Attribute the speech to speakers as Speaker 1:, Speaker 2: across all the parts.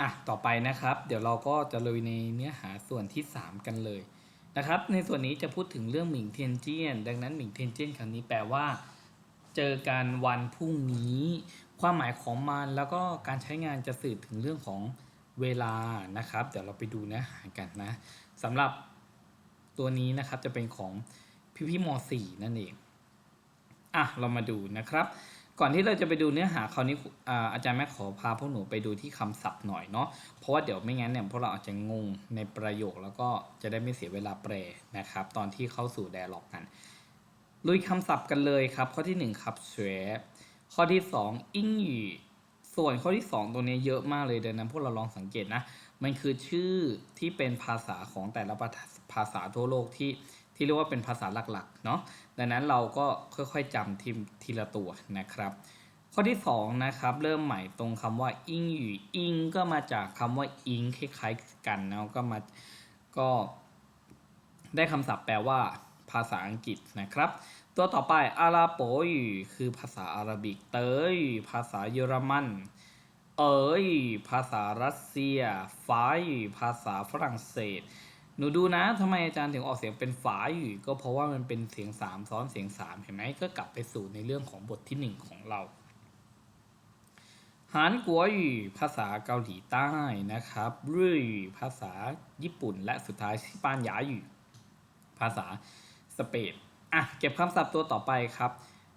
Speaker 1: อะต่อไปนะครับ เดี๋ยวเราก็จะลุยในเนื้อหาส่วนที่ 3 กันเลยนะครับ ในส่วนนี้จะพูดถึงเรื่องหมิงเทียนเจียน ดังนั้นหมิงเทียนเจียนครั้งนี้แปลว่า เจอกันวันพรุ่งนี้ ความหมายของมันแล้วก็การใช้งานจะสื่อถึงเรื่องของเวลานะครับ เดี๋ยวเราไปดูเนื้อหากันนะสำหรับตัวนี้นะครับจะเป็นของพี่พี่ม .4 นั่นเองอะเรามาดูนะครับ ก่อนที่เราจะไปดูเนื้อหาคราวนี้อาจารย์แม่ขอพาพวกหนูไปดูที่คำศัพท์หน่อยเนาะเพราะว่าเดี๋ยวไม่งั้นเนี่ยพวกเราอาจจะงงในประโยคแล้วก็จะได้ไม่เสียเวลาแปลนะครับ ตอนที่เข้าสู่แดร์ล็อกกันลุยคำศัพท์กันเลยครับ ข้อที่1ครับเสวข้อที่ 2 อิงหยีส่วนข้อที่ 2 ตัวนี้เยอะมากเลยดังนั้นพวกเราลองสังเกตนะมันคือชื่อที่เป็นภาษาของแต่ละภาษาทั่วโลกที่ที่เรียกว่าเป็นภาษาหลักๆเนาะ ดังนั้นเราก็ค่อยๆจำทีทีละตัวนะครับ ข้อที่2นะครับเริ่มใหม่ตรงคำว่าอิงหยู่อิงก็มาจากคำว่าอิงคล้ายๆกันนะก็มาก็ได้คำศัพท์แปลว่าภาษาอังกฤษนะครับ ตัวต่อไปอาราโปอยู่คือภาษาอาหรับิก เตยภาษาเยอรมัน เอ๋ยภาษารัสเซียฟ้ายภาษาฝรั่งเศส หนูดูนะทำไมอาจารย์ถึงออกเสียงเป็นฝาอยู่ ก็เพราะว่ามันเป็นเสียงสามซ้อนเสียงสามเห็นไหมก็กลับไปสู่ในเรื่องของบทที่หนึ่งของเราหานกัวอยู่ภาษาเกาหลีใต้นะครับรื่อภาษาญี่ปุ่น และสุดท้ายซิปานยาอยู่ ภาษาสเปนอะเก็บคำศัพท์ตัวต่อไปครับ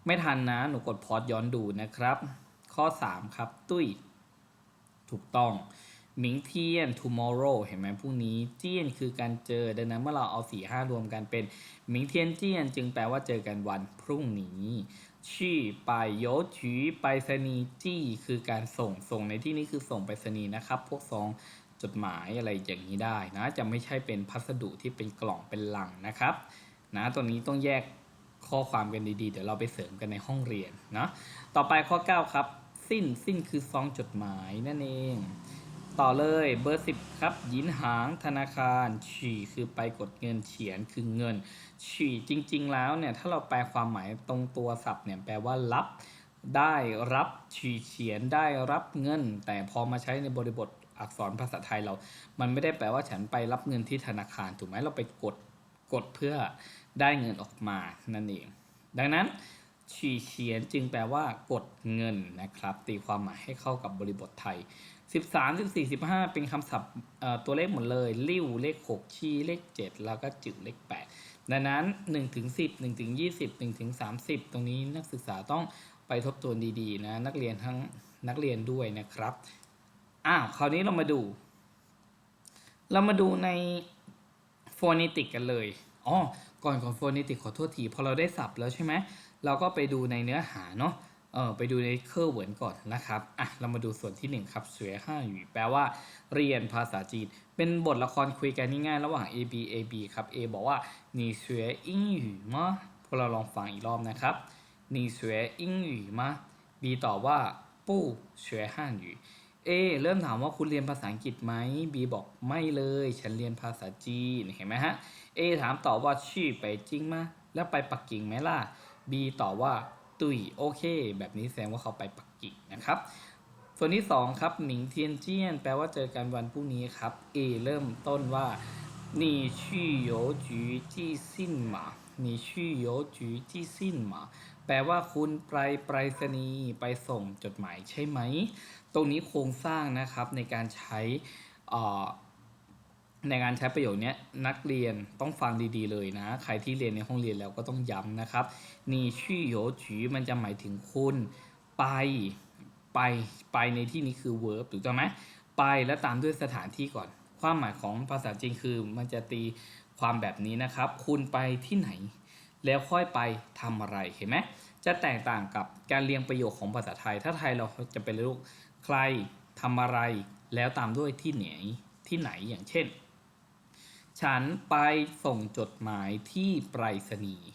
Speaker 1: ไม่ทันนะหนูกดพอดย้อนดูนะครับ ข้อ 3 ครับ ตุ้ย ถูกต้อง หมิงเทียน tomorrow เห็นไหมพรุ่งนี้เจียนคือการเจอ ดังนั้นเมื่อเราเอาสี่ห้ารวมกันเป็นหมิงเทียนเจียน จึงแปลว่าเจอกันวันพรุ่งนี้ชี่ไปโยจีไปรษณีจี้คือการส่งส่งในที่นี้คือส่งไปรษณีนะครับ พวกซองจดหมายอะไรอย่างนี้ได้นะ จะไม่ใช่เป็นพัสดุที่เป็นกล่องเป็นลังนะครับ นะตัวนี้ต้องแยกข้อความกันดีๆ เดี๋ยวเราไปเสริมกันในห้องเรียนนะต่อไปข้อ 9 ครับ สิ้นสิ้นคือซองจดหมายนั่นเอง ต่อเลยเบอร์10ครับยินหางธนาคาร ฉี่คือไปกดเงินเฉียนคือเงิน ฉี่จริง ๆ แล้วเนี่ยถ้าเราแปลความหมายตรงตัวศัพท์เนี่ยแปลว่ารับได้รับฉี่เฉียนได้รับเงิน แต่พอมาใช้ในบริบทอักษรภาษาไทยเรา มันไม่ได้แปลว่าฉันไปรับเงินที่ธนาคารถูกไหมเราไปกดกดเพื่อได้เงินออกมานั่นเอง ดังนั้นฉี่เฉียนจึงแปลว่ากดเงินนะครับ ตีความหมายให้เข้ากับบริบทไทย 13 14 15เป็นคำศัพท์ตัวเลขหมดเลยลิ้วเลข6ชีเลข7แล้วก็จึกเลข8ดังนั้น1ถึง10 1ถึง20 1ถึง30ตรงนี้นักศึกษาต้องไปทบทวนดีๆนะนักเรียนทั้งนักเรียนด้วยนะครับอ้าวคราวนี้เรามาดู เรามาดูในโฟนิติกกันเลยอ๋อก่อนก่อนโฟนิติกขอโทษทีพอเราได้สับแล้วใช่ไหมเราก็ไปดูในเนื้อหาเนาะ เออไปดูในเคอร์เหวินก่อนนะครับ อ่ะ เรามาดูส่วนที่ 1 ครับสวยห้าหยู่แปลว่า เรียนภาษาจีน เป็นบทละครคุยกันง่ายๆระหว่าง A B A B ครับ A บอกว่า你学英语吗พวกเราลองฟังอีกรอบนะครับ你学英语吗 B ตอบว่าปู้学汉语 A เริ่มถามว่าคุณเรียนภาษาอังกฤษไหม B บอกไม่เลย ฉันเรียนภาษาจีน เห็นไหมฮะ A ถามตอบว่าชื่อไปจริงมาแล้วไปปักกิ่งไหมล่ะ B ตอบว่า ตุยโอเค แบบนี้แสดงว่าเขาไปปักกิ่งนะครับ ส่วนที่2ครับหมิงเทียนเจียน แปลว่าเจอกันวันพรุ่งนี้ครับ A เริ่มต้นว่านี่ชื่อโยจีจีสิ้นมานี่ชื่โยจีจีสิ้นมาแปลว่าคุณไปไปรษณีย์ไปส่งจดหมายใช่ไหม ตรงนี้โครงสร้างนะครับในการใช้อ่า ในการใช้ประโยคนี้นักเรียนต้องฟังดีๆเลยนะ ใครที่เรียนในห้องเรียนแล้วก็ต้องย้ำนะครับนี่ชื่อโยจีมันจะหมายถึงคุณไปไปไปในที่นี้คือ verb ถูกต้องไหมไปแล้วตามด้วยสถานที่ก่อน ความหมายของภาษาจีนคือมันจะตีความแบบนี้นะครับ คุณไปที่ไหน แล้วค่อยไปทำอะไรเห็นไหมจะแตกต่างกับการเรียงประโยคของภาษาไทย ถ้าไทยเราจะเป็นลูกใครทำอะไร แล้วตามด้วยที่ไหนที่ไหนอย่างเช่น ฉันไปส่งจดหมายที่ไปรษณีย์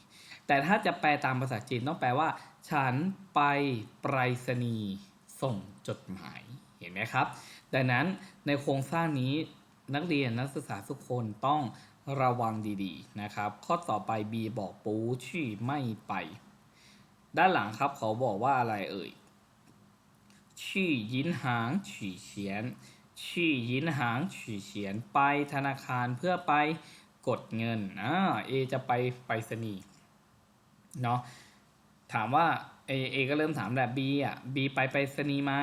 Speaker 1: แต่ถ้าจะแปลตามภาษาจีนต้องแปลว่า ฉันไปไปรษณีย์ส่งจดหมายเห็นไหมครับ ดังนั้นในโครงสร้างนี้นักเรียนนักศึกษาทุกคนต้องระวังดีๆนะครับ ข้อต่อไป B บอกปูชี่ไม่ไป ด้านหลังครับเขาบอกว่าอะไรเอ่ยชี่ยินหางฉี่เฉียน ชี่ยินหางฉี่เฉียนไปธนาคารเพื่อไปกดเงินอ่าเอจะไปไปรษณีย์เนาะถามว่าเอเอก็เริ่มถามแหละบีอ่ะบีไปไปรษณีย์ไหม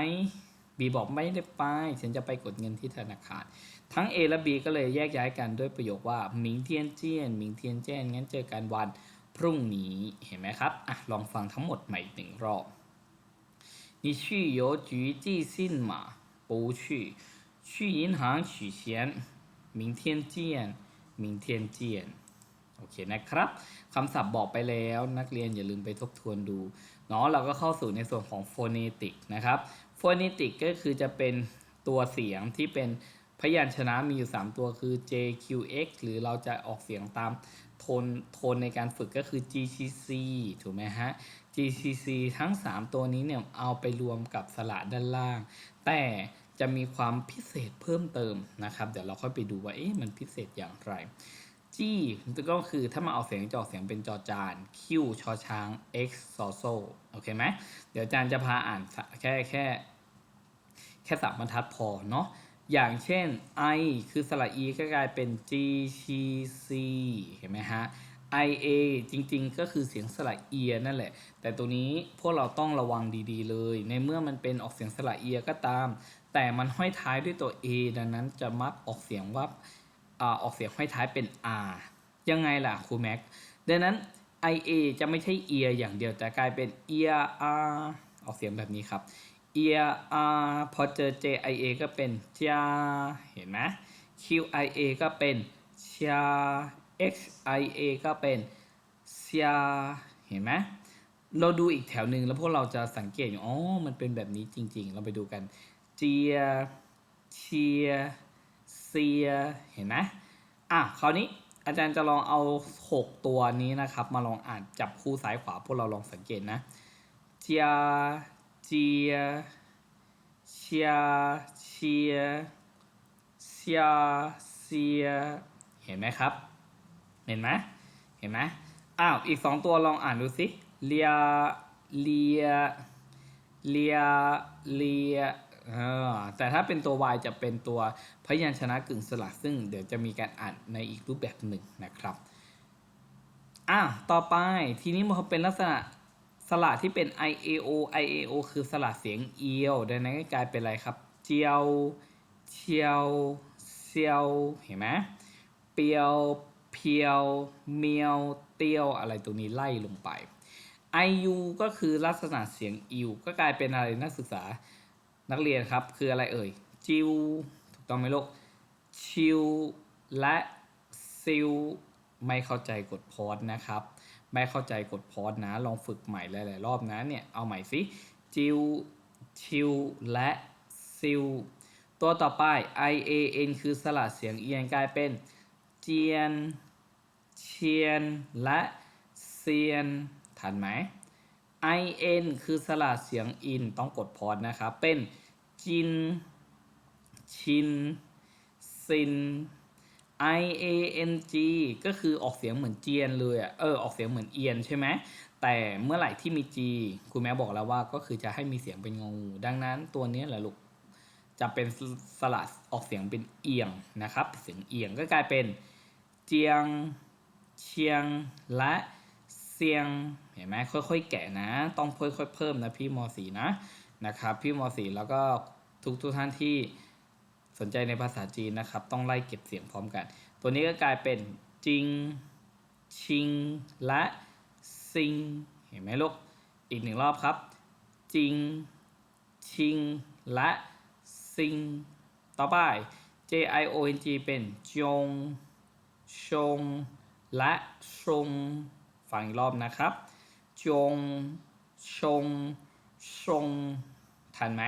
Speaker 1: บีบอกไม่ได้ไป ฉันจะไปกดเงินที่ธนาคาร ทั้ง A และ B ก็เลยแยกย้ายกันด้วยประโยคว่าหมิงเทียนเจียนหมิงเทียนเจียนงั้นเจอกันวันพรุ่งนี้เห็นไหมครับอ่ะลองฟังทั้งหมดใหม่อีกหนึ่งรอบ你去邮局寄信吗？不去， 去银行取钱。明天见，明天见。โอเคนะครับคำศัพท์บอกไปแล้วนักเรียนอย่าลืมไปทบทวนดูเนาะเราก็เข้าสู่ในส่วนของ phonetic นะครับ phonetic ก็คือจะเป็นตัวเสียงที่เป็นพยัญชนะมีอยู่ 3 ตัวคือ J Q X หรือเราจะออกเสียงตามโทนโทนในการฝึกก็คือ G C C ถูกไหมฮะ G C C ทั้ง 3 ตัวนี้เนี่ยเอาไปรวมกับสระด้านล่าง แต่ จะมีความพิเศษเพิ่มเติมนะครับ เดี๋ยวเราค่อยไปดูว่าเอ๊ะมันพิเศษอย่างไรจี้ก็คือถ้ามาเอาเสียงจะออกเสียงเป็นจอจานคิวชอช้าง x ซอโซโอเคไหมเดี๋ยวอาจารย์จะพาอ่านแค่แค่แค่สามบรรทัดพอเนาะอย่างเช่น i คือสระ e ก็กลายเป็น g c c เห็นไหมฮะ i a จริงๆ ก็คือเสียงสระเอียนั่นแหละ แต่ตัวนี้พวกเราต้องระวังดีๆเลย ในเมื่อมันเป็นออกเสียงสระเอียก็ตาม แต่มันห้อยท้ายด้วยตัว a ดังนั้นจะมักออกเสียงว่าอาออกเสียงห้อยท้ายเป็น r ยังไงล่ะครูแม็กดังนั้น ia จะไม่ใช่ ear อย่างเดียวแต่กลายเป็น ear r ออกเสียงแบบนี้ครับ ear r พอเจอ jia ก็เป็นจาเห็นไหม qia ก็เป็นชา xia ก็เป็นเซียเห็นไหมเราดูอีกแถวหนึ่งแล้วพวกเราจะสังเกตอ๋อ มันเป็นแบบนี้จริง ๆ เราไปดูกัน เจีย เชีย เซีย เห็นไหมอะคราวนี้อาจารย์จะลองเอา 6 ตัวนี้นะครับ มาลองอ่านจับคู่ซ้ายขวาพวกเราลองสังเกตนะ เจีย เจีย เชีย เชีย เซีย เซีย เห็นไหมครับ เห็นไหมเห็นไหมอ้าว อีก 2 ตัวลองอ่านดูสิเลีย เลีย เลีย เลีย เออแต่ถ้าเป็นตัว y จะเป็นตัวพยัญชนะกึ่งสระซึ่งเดี๋ยวจะมีการอ่านในอีกรูปแบบหนึ่งนะครับอะต่อไปทีนี้มันเป็นลักษณะสระที่เป็น i a o i a o คือสระเสียงเอียวดังนั้นก็กลายเป็นอะไรครับ เจียวเชียวเซียวเห็นไหมเปียวเพียวเมียวเตียวอะไรตัวนี้ไล่ลงไป iu ก็คือลักษณะเสียงอิวก็กลายเป็นอะไรนักศึกษา นักเรียนครับ คืออะไรเอ่ย จิว ถูกต้องไหมลูก ชิว และซิล ไม่เข้าใจกดพอดนะครับ ไม่เข้าใจกดพอดนะ ลองฝึกใหม่หลาย ๆ รอบนะ เนี่ย เอาใหม่สิ จิว ชิว และซิล ตัวต่อไป i a n คือสระเสียงเอียนกลายเป็น เจียน เชียน และเซียน ทันไหม in คือสระเสียงอินต้องกดพอดนะครับ เป็นจิน ชิน ซิน i a n g ก็คือออกเสียงเหมือนเจียนเลยอะเออ ออกเสียงเหมือนเอียนใช่ไหม แต่เมื่อไหร่ที่มี g คุณแม่บอกแล้วว่าก็คือจะให้มีเสียงเป็นงองูดังนั้นตัวนี้แหละลูก จะเป็นสระออกเสียงเป็นเอียงนะครับ เสียงเอียงก็กลายเป็นเจียง เชียง และ เซียงเห็นไหมค่อยๆ แกะนะ ต้องค่อยๆเพิ่มนะพี่มสีนะนะครับ พี่มสีแล้วก็ทุกทุกท่านที่สนใจในภาษาจีนนะครับ ต้องไล่เก็บเสียงพร้อมกัน ตัวนี้ก็กลายเป็นจิง ชิง และซิง เห็นไหมลูก อีกหนึ่งรอบครับ จิง ชิง และซิง ต่อไป J I O N G เป็นจง ชง และชง ฟังอีกรอบนะครับ จง ชง ชง ทันไหม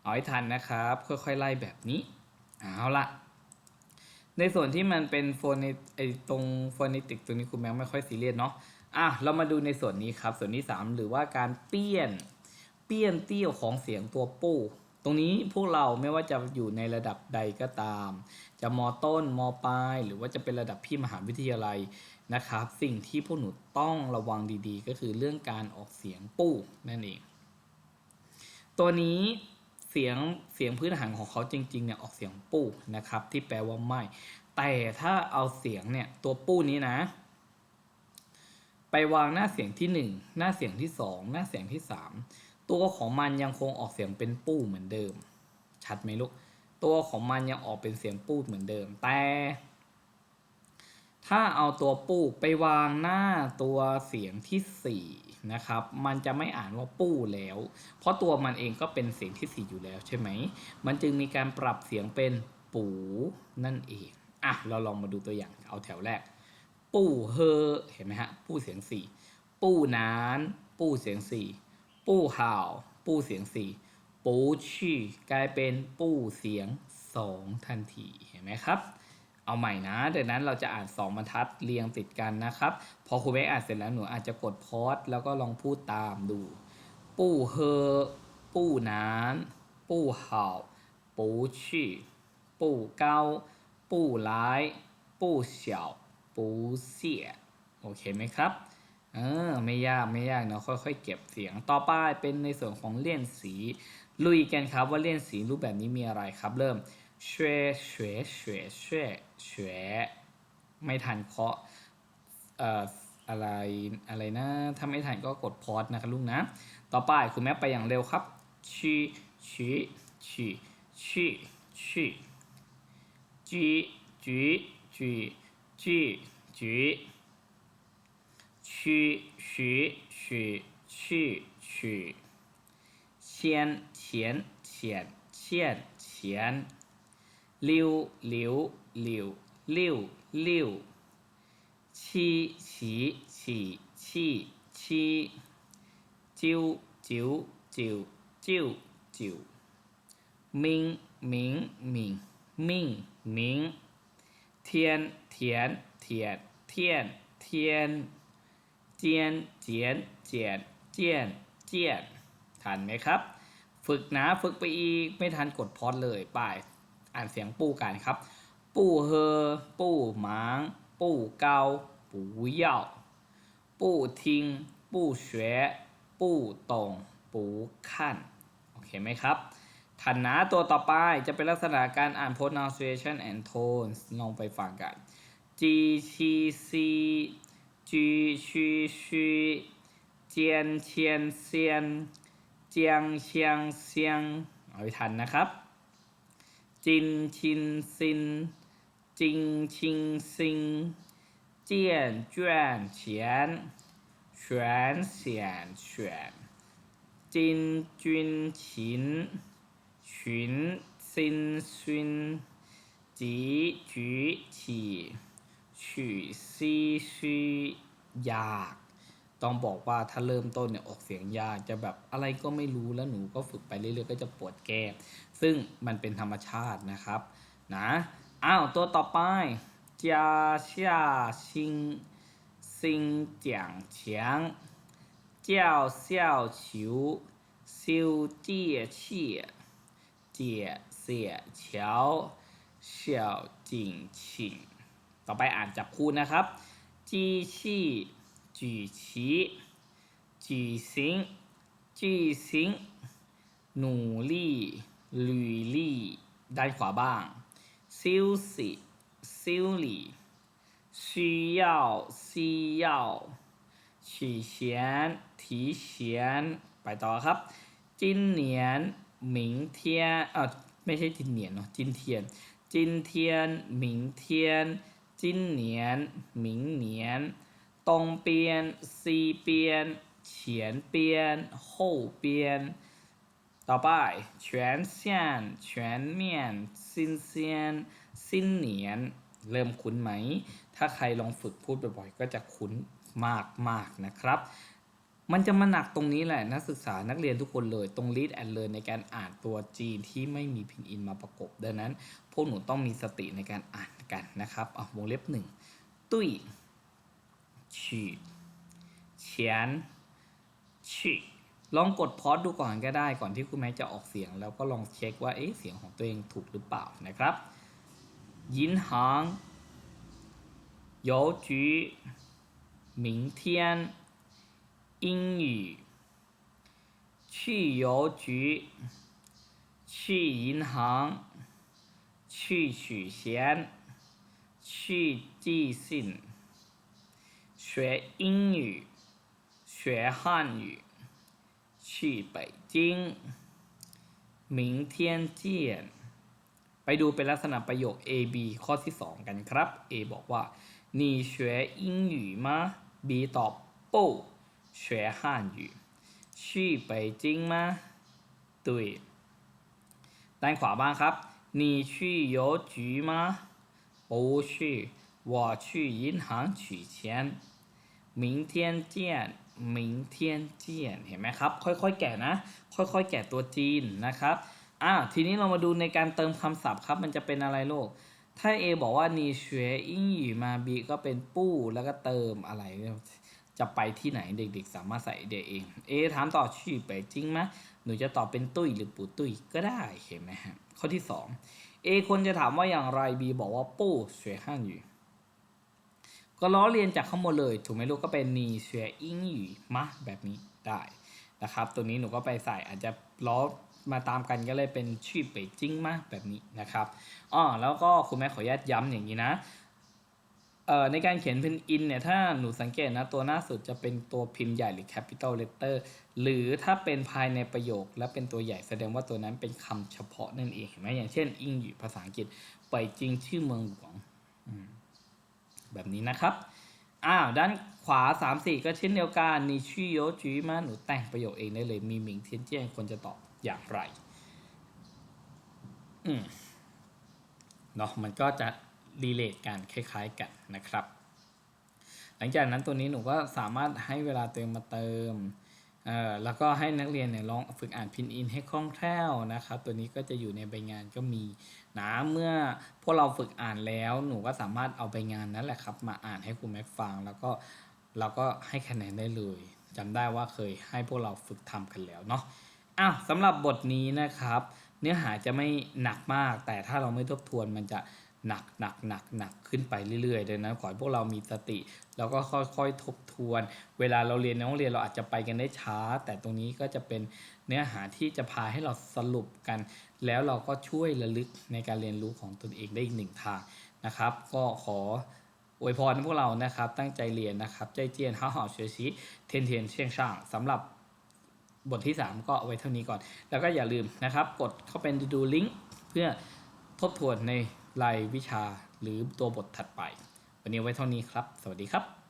Speaker 1: เอาให้ทันนะครับ ค่อยๆไล่แบบนี้ เอาละในส่วนที่มันเป็นโฟนไอตรงโฟนิติกตัวนี้คุณแม่ไม่ค่อยซีเรียสเนาะอะเรามาดูในส่วนนี้ครับ ส่วนที่ 3 หรือว่าการเปี้ยน เปี้ยนเตี้ยวของเสียงตัวปู้ตรงนี้พวกเราไม่ว่าจะอยู่ในระดับใดก็ตาม จะมต้นมปลาย หรือว่าจะเป็นระดับพี่มหาวิทยาลัย นะครับ สิ่งที่พวกหนูต้องระวังดีๆ ก็คือเรื่องการออกเสียงปู้นั่นเอง ตัวนี้เสียงเสียงพื้นฐานของเขาจริงๆเนี่ยออกเสียงปู้นะครับ ที่แปลว่าไม่ แต่ถ้าเอาเสียงเนี่ยตัวปู้นี้นะ ไปวางหน้าเสียงที่หนึ่งหน้าเสียงที่สองหน้าเสียงที่สามตัวของมันยังคงออกเสียงเป็นปู้เหมือนเดิม ชัดไหมลูกตัวของมันยังออกเป็นเสียงปู้เหมือนเดิม แต่ ถ้าเอาตัวปู้ไปวางหน้าตัวเสียงที่สี่นะครับ มันจะไม่อ่านว่าปู้แล้ว เพราะตัวมันเองก็เป็นเสียงที่สี่อยู่แล้วใช่ไหม มันจึงมีการปรับเสียงเป็นปูนั่นเอง อะ เราลองมาดูตัวอย่าง เอาแถวแรก ปู้เฮอเห็นไหมฮะ ปู้เสียงสี่ปู้นาน ปู้เสียงสี่ปู้ห่าว ปู้เสียงสี่ปูชี่กลายเป็นปู้เสียงสองทันที เห็นไหมครับ เอาใหม่นะดังนั้นเราจะอ่านสองบรรทัดเรียงติดกันนะครับ พอครูเบกอ่านเสร็จแล้วหนูอาจจะกดพอสแล้วก็ลองพูดตามดู ปู้เฮอปู้นานปู้ห่าปูชี่ปู้เกาปู้ร้ายปู้เสี่ยวปูเสียโอเคไหมครับเออไม่ยากไม่ยากเนาะค่อยๆ เก็บเสียงต่อไปเป็นในส่วนของเลี่ยนสี ลุยกันครับว่าเลี่ยนสีรูปแบบนี้มีอะไรครับ เริ่ม ช่วยช่วยช่วยช่วยช่วยไม่ทันเคาะเอ่ออะไรอะไรนะถ้าไม่ทันก็กดพอสนะครับลูกนะ ต่อไปคุณแม่ไปอย่างเร็วครับชีชีชีชีชีจีจีจีจีจีชีชีชีชีชีเขียนเขียนเขียนเขียน ลิ้วลิ้วลิ้วลิ้วลิ้วชี้ชี้ชี้ชีชีจิวจิวจิวจิวจิวมิงมิงมิงมิงมิงเทียนเทียนเทียนเทียนเทียนเจียนเจียนเจียนเจียนเจียนทันไหมครับ ฝึกนะฝึกไปอีก ไม่ทันกดพอดเลยไป อ่านเสียงปู่กันครับ ปู่เฮอ ปู่หมาง ปู่เกาปู่ย่าปู่ทิง ปู่เฉวปู่ตงปู่ขั้นโอเคไหมครับฐานะตัวต่อไปจะเป็นลักษณะการอ่าน pronunciation and tones ลองไปฟังกัน g c c g x x เจียนเชียนเซียนเจียงเชียงเซียงเอาไปทันนะครับ จินชินซิน จิงชิงซิง เจียนจวนเฉียนเฉียนเฉียนเฉียนจินจุนฉินฉินซินซินจีจืจีฉื่ซีซีอยาก ต้องบอกว่าถ้าเริ่มต้นเนี่ยออกเสียงยากจะแบบอะไรก็ไม่รู้แล้วหนูก็ฝึกไปเรื่อยๆก็จะปวดแก้มซึ่งมันเป็นธรรมชาตินะครับนะอ้าวตัวต่อไปจาเซียซิงซิงเจียงเฉียงเจ้าเซี่ยวฉิวซิวเจี้ยเชี่ยเจียเสียเฉียวเสี่ยวจิงฉิงต่อไปอ่านจับคู่นะครับจีชี่ จีชีจีซิงจีซิงหนูลี่ลุยลี่ด้านขวาบ้างซิลสิซิลลี่需要需要取钱提钱ไปต่อครับ จินเหนียนหมิงเทียนเออไม่ใช่จินเหนียนเนาะจินเทียน จินเทียนหมิงเทียน จินเหนียนหมิงเหนียน 东边西边前边后边ต่อไป全线全面新鲜新年เริ่มคุ้นไหม ถ้าใครลองฝึกพูดบ่อยๆ ก็จะคุ้นมากมากๆนะครับ มันจะมาหนักตรงนี้แหละนักศึกษานักเรียนทุกคนเลย ตรง read and learn ในการอ่านตัวจีนที่ไม่มีพินอินมาประกบ ดังนั้น พวกหนูต้องมีสติในการอ่านกันนะครับเอาวงเล็บหนึ่ง ตุ้ย ฉีเฉียนฉีลองกดพอสดูก่อนก็ได้ก่อนที่คุณแม่จะออกเสียง แล้วก็ลองเช็คว่าเอ๊ะเสียงของตัวเองถูกหรือเปล่านะครับ ยินหาง邮局明天英语去邮局去 去银行去取钱去寄信 学英语学汉语去北京明天见ไปดูเป็นลักษณะประโยค A B ข้อที่ 2 กันครับ A บอกว่า你学英语吗 B ตอบ不学汉语去北京吗对ด้านขวาบ้างครับ你去邮局吗不去我去银行取钱 หมิงเทียนเจียนหมิงเทียนเจียนเห็นไหมครับ ค่อยๆ แก่นะ ค่อยๆ แก่ตัวจีนนะครับอ่าทีนี้เรามาดูในการเติมคำศัพท์ครับ มันจะเป็นอะไรโลก ถ้า A บอกว่านีเฉวอิงหยู่มาบีก็เป็นปู้แล้วก็เติมอะไร จะไปที่ไหนเด็กๆ สามารถใส่เดียเอง A ถามต่อชื่อไปจริงไหมหนูจะตอบเป็นตุ้ยหรือปู่ตุ้ยก็ได้เห็นไหมฮะข้อที่ 2 A คนจะถามว่าอย่างไร B บอกว่าปู้เฉวห้างอยู่ ก็ล้อเรียนจากข้างบนเลย ถูกไหมลูกก็เป็นนีเชียอิงอยู่มะแบบนี้ได้นะครับ ตัวนี้หนูก็ไปใส่อาจจะล้อมาตามกันก็เลยเป็นชื่อเปจิ้งมะแบบนี้นะครับอ๋อแล้วก็คุณแม่ขออนุญาตย้ำอย่างนี้นะเอ่อในการเขียนพิมพ์อินเนี่ยถ้าหนูสังเกตนะตัวหน้าสุดจะเป็นตัวพิมพ์ใหญ่หรือ capital letter หรือถ้าเป็นภายในประโยคและเป็นตัวใหญ่แสดงว่าตัวนั้นเป็นคำเฉพาะนั่นเองเห็นไหมอย่างเช่นอิงอยู่ภาษาอังกฤษไปจริงชื่อเมืองหลวงอืม แบบนี้นะครับอ้าวด้านขวา 3 4 ก็เช่นเดียวกันนิชิโยจิมาหนูแต่งประโยคเองได้เลย มีหมิงเทียนเจี้ยงควรจะตอบอย่างไรอืมเนาะมันก็จะรีเลทกันคล้ายๆกันนะครับ หลังจากนั้นตัวนี้หนูก็สามารถให้เวลาเติมมาเติม เอ่อแล้วก็ให้นักเรียนเนี่ยลองฝึกอ่านพินอินให้คล่องแคล่วนะครับ ตัวนี้ก็จะอยู่ในใบงานก็มีนะเมื่อพวกเราฝึกอ่านแล้วหนูก็สามารถเอาใบงานนั้นแหละครับ มาอ่านให้ครูแม็กฟัง แล้วก็เราก็ให้คะแนนได้เลยจำได้ว่าเคยให้พวกเราฝึกทำกันแล้วเนาะอ้าวสำหรับบทนี้นะครับ เนื้อหาจะไม่หนักมาก แต่ถ้าเราไม่ทบทวนมันจะ หนักหนักหนักหนักขึ้นไปเรื่อยๆเลยนะขอให้พวกเรามีสติ แล้วก็ค่อยๆทบทวน เวลาเราเรียนในห้องเรียนเราอาจจะไปกันได้ช้า แต่ตรงนี้ก็จะเป็นเนื้อหาที่จะพาให้เราสรุปกัน แล้วเราก็ช่วยระลึกในการเรียนรู้ของตนเองได้อีกหนึ่งทางนะครับ ก็ขออวยพรให้พวกเรานะครับ ตั้งใจเรียนนะครับ ใจเจียนห้าหอเชียชีเทียนเทียนเชียงช่างสำหรับบทที่ 3 ก็เอาไว้เท่านี้ก่อน แล้วก็อย่าลืมนะครับ กดเข้าไปดูลิงก์เพื่อทบทวนใน รายวิชาหรือตัวบทถัดไป วันนี้ไว้เท่านี้ครับ สวัสดีครับ